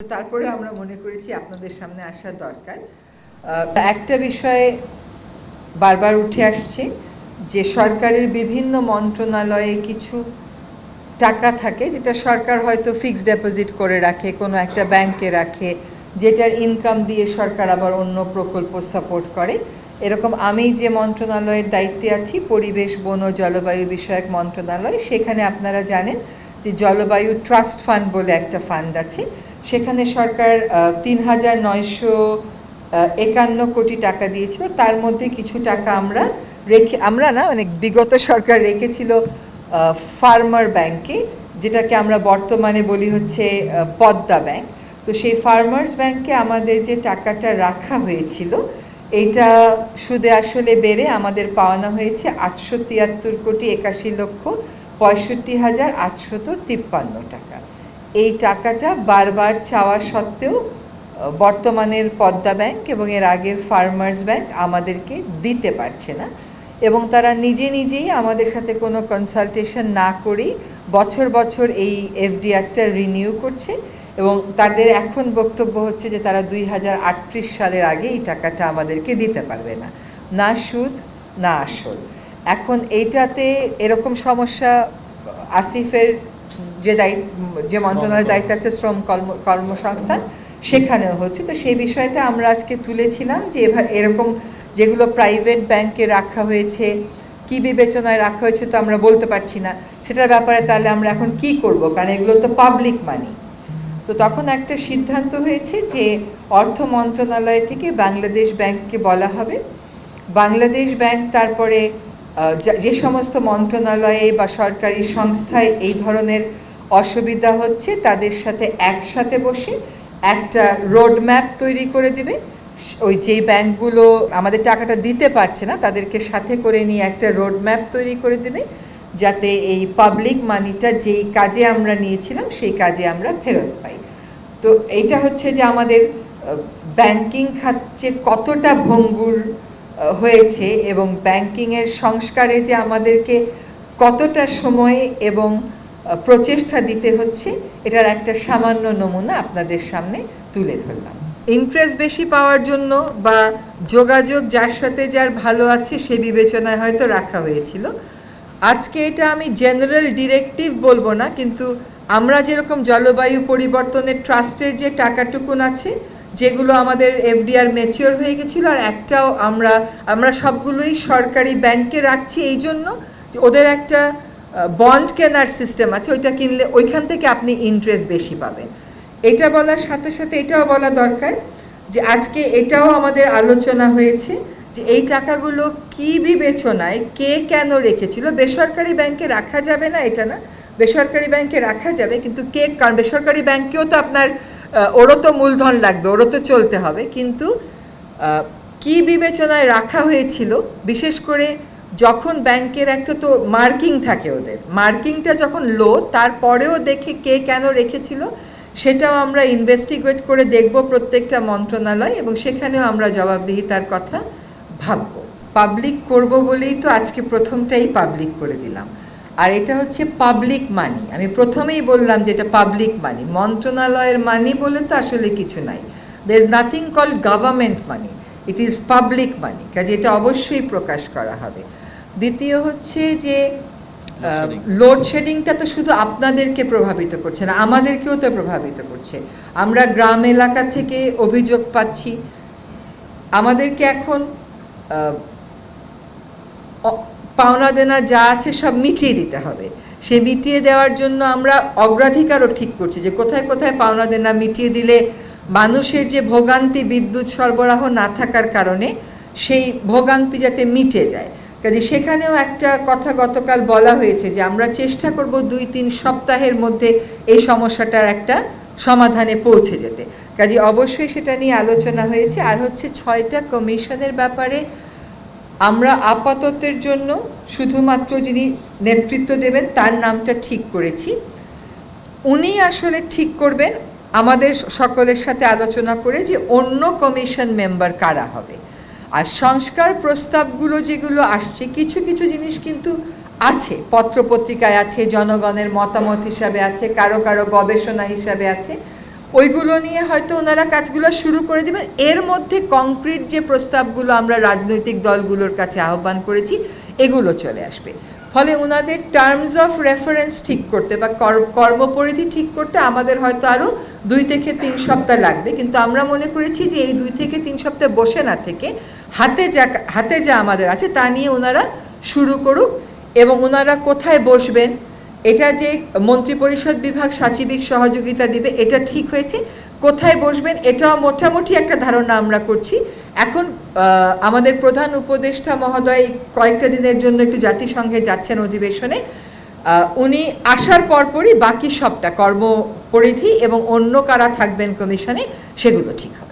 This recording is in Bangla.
তারপরে আমরা মনে করেছি আপনাদের সামনে আসা দরকার। একটা বিষয়ে বারবার উঠে আসছে যে সরকারের বিভিন্ন মন্ত্রণালয়ে কিছু টাকা থাকে যেটা সরকার হয়তো ফিক্সড ডিপোজিট করে রাখে, কোনো একটা ব্যাংকে রাখে, যেটার ইনকাম দিয়ে সরকার আবার অন্য প্রকল্প সাপোর্ট করে। এরকম আমি যে মন্ত্রণালয়ের দায়িত্বে আছি, পরিবেশ, বন ও জলবায়ু বিষয়ক মন্ত্রণালয়, সেখানে আপনারা জানেন যে জলবায়ু ট্রাস্ট ফান্ড বলে একটা ফান্ড আছে। সেখানে সরকার তিন হাজার নয়শো একান্ন কোটি টাকা দিয়েছিল। তার মধ্যে কিছু টাকা আমরা রেখে, আমরা না মানে বিগত সরকার রেখেছিল ফার্মার ব্যাংকে, যেটাকে আমরা বর্তমানে বলি হচ্ছে পদ্মা ব্যাংক। তো সেই ফার্মার্স ব্যাংকে আমাদের যে টাকাটা রাখা হয়েছিল, এটা সুদে আসলে বেড়ে আমাদের পাওয়ানো হয়েছে আটশো তিয়াত্তর কোটি একাশি লক্ষ পঁয়ষট্টি হাজার আটশত তিপ্পান্ন টাকা। এই টাকাটা বারবার চাওয়া সত্ত্বেও বর্তমানের পদ্মা ব্যাংক এবং এর আগের ফার্মার্স ব্যাংক আমাদেরকে দিতে পারছে না এবং তারা নিজে নিজেই আমাদের সাথে কোনো কনসালটেশন না করেই বছর বছর এই এফডিআরটা রিনিউ করছে এবং তাদের এখন বক্তব্য হচ্ছে যে তারা দুই হাজার আটত্রিশ সালের আগে এই টাকাটা আমাদেরকে দিতে পারবে না। না সুদ, না আসল। এখন এইটাতে এরকম সমস্যা আসিফের যে দায়িত্ব যে মন্ত্রণালয়ের দায়িত্ব আছে শ্রম কর্ম কর্মসংস্থান সেখানেও হচ্ছে। তো সেই বিষয়টা আমরা আজকে তুলেছিলাম যে এভা- এরকম যেগুলো প্রাইভেট ব্যাংকে রাখা হয়েছে কি বিবেচনায় রাখা হয়েছে তো আমরা বলতে পারছি না। সেটার ব্যাপারে তাহলে আমরা এখন কি করব? কারণ এগুলো তো পাবলিক মানি তো তখন একটা সিদ্ধান্ত হয়েছে যে অর্থ মন্ত্রণালয় থেকে বাংলাদেশ ব্যাংককে বলা হবে। বাংলাদেশ ব্যাংক তারপরে যা- সমস্ত মন্ত্রণালয়ে বা সরকারি সংস্থায় এই ধরনের অসুবিধা হচ্ছে, তাদের সাথে একসাথে বসে একটা রোডম্যাপ তৈরি করে দিবে। ওই যেই ব্যাংকগুলো আমাদের টাকাটা দিতে পারছে না, তাদেরকে সাথে করে নিয়ে একটা রোডম্যাপ তৈরি করে দেবে, যাতে এই পাবলিক মানিটা যেই কাজে আমরা নিয়েছিলাম, সেই কাজে আমরা ফেরত পাই। তো এইটা হচ্ছে যে আমাদের ব্যাংকিং খাত কতটা ভঙ্গুর হয়েছে এবং ব্যাংকিংয়ের সংস্কারে যে আমাদেরকে কতটা সময় এবং প্রচেষ্টা দিতে হচ্ছে, এটার একটা সামান্য নমুনা আপনাদের সামনে তুলে ধরলাম। ইন্টারেস্ট বেশি পাওয়ার জন্য বা যোগাযোগ যার সাথে যার ভালো আছে সে বিবেচনায় হয়তো রাখা হয়েছিল। আজকে এটা আমি জেনারেল ডিরেক্টিভ বলব না, কিন্তু আমরা যেরকম জলবায়ু পরিবর্তনের ট্রাস্টের যে টাকাটুকুন আছে যেগুলো আমাদের এফডিআর ম্যাচিওর হয়ে গেছিল আর একটাও আমরা আমরা সবগুলোই সরকারি ব্যাংকে রাখছি এই জন্য যে ওদের একটা বন্ড কেনার সিস্টেম আছে, ওইটা কিনলে ওইখান থেকে আপনি ইন্টারেস্ট বেশি পাবেন। এটা বলার সাথে সাথে এটাও বলা দরকার যে আজকে এটাও আমাদের আলোচনা হয়েছে যে এই টাকাগুলো কি বিবেচনায় কে কেন রেখেছিল? বেসরকারি ব্যাংকে রাখা যাবে না, এটা না। বেসরকারি ব্যাংকে রাখা যাবে, কিন্তু কে, কারণ বেসরকারি ব্যাংকেও তো আপনার ওরও তো মূলধন লাগবে, ওরও তো চলতে হবে, কিন্তু কি বিবেচনায় রাখা হয়েছিল? বিশেষ করে যখন ব্যাংকের একটা তো মার্কিং থাকে ওদের। মার্কিংটা যখন লো, তারপরেও দেখে কে কেন রেখেছিল, সেটাও আমরা ইনভেস্টিগেট করে দেখব প্রত্যেকটা মন্ত্রণালয়, এবং সেখানেও আমরা জবাবদিহিতার কথা ভাবব। পাবলিক করব বলেই তো আজকে প্রথমটাই পাবলিক করে দিলাম। আর এটা হচ্ছে পাবলিক মানি আমি প্রথমেই বললাম যে এটা পাবলিক মানি মন্ত্রণালয়ের মানি বলে তো আসলে কিছু নাই। There is nothing call government money it is public money কাজে এটা অবশ্যই প্রকাশ করা হবে। দ্বিতীয় হচ্ছে যে লোডশেডিংটা তো শুধু আপনাদেরকে প্রভাবিত করছে না আমাদেরকেও তো প্রভাবিত করছে। আমরা গ্রাম এলাকা থেকে অভিযোগ পাচ্ছি। আমাদেরকে এখন পাওনা দেনা যা আছে সব মিটিয়ে দিতে হবে। সে মিটিয়ে দেওয়ার জন্য আমরা অগ্রাধিকারও ঠিক করছি যে কোথায় কোথায় পাওনা দেনা মিটিয়ে দিলে মানুষের যে ভোগান্তি বিদ্যুৎ সরবরাহ না থাকার কারণে সেই ভোগান্তি যাতে মিটে যায়। কাজে সেখানেও একটা কথা গতকাল বলা হয়েছে যে আমরা চেষ্টা করব দুই তিন সপ্তাহের মধ্যে এই সমস্যাটার একটা সমাধানে পৌঁছে যেতে। কাজে অবশ্যই সেটা নিয়ে আলোচনা হয়েছে। আর হচ্ছে ছয়টা কমিশনের ব্যাপারে আমরা আপাততের জন্য শুধুমাত্র যিনি নেতৃত্ব দেবেন, তার নামটা ঠিক করেছি। উনি আসলে ঠিক করবেন, আমাদের সকলের সাথে আলোচনা করে যে অন্য কমিশন মেম্বার কারা হবে। আর সংস্কার প্রস্তাবগুলো যেগুলো আসছে, কিছু কিছু জিনিস কিন্তু আছে, পত্রপত্রিকায় আছে, জনগণের মতামত হিসাবে আছে, কারও কারও গবেষণা হিসাবে আছে। ওইগুলো নিয়ে হয়তো ওনারা কাজগুলো শুরু করে দিবেন। এর মধ্যে কংক্রিট যে প্রস্তাবগুলো আমরা রাজনৈতিক দলগুলোর কাছে আহ্বান করেছি, এগুলো চলে আসবে। ফলে ওনাদের টার্মস অফ রেফারেন্স ঠিক করতে বা কর- কর্মপরিধি ঠিক করতে আমাদের হয়তো আরও দুই থেকে তিন সপ্তাহ লাগবে। কিন্তু আমরা মনে করেছি যে এই দুই থেকে তিন সপ্তাহ বসে না থেকে হাতে যা হাতে যা আমাদের আছে তা নিয়ে ওনারা শুরু করুক এবং ওনারা কোথায় বসবেন এটা যে মন্ত্রিপরিষদ বিভাগ সাচিবিক সহযোগিতা দিবে, এটা ঠিক হয়েছে। কোথায় বসবেন, এটাও মোটামুটি একটা ধারণা আমরা করছি। এখন আমাদের প্রধান উপদেষ্টা মহোদয় কয়েকটা দিনের জন্য একটু জাতিসংঘে যাচ্ছেন অধিবেশনে। উনি আসার পরপরই বাকি সবটা, কর্মপরিধি এবং অন্য কারা থাকবেন কমিশনে, সেগুলো ঠিক হবে।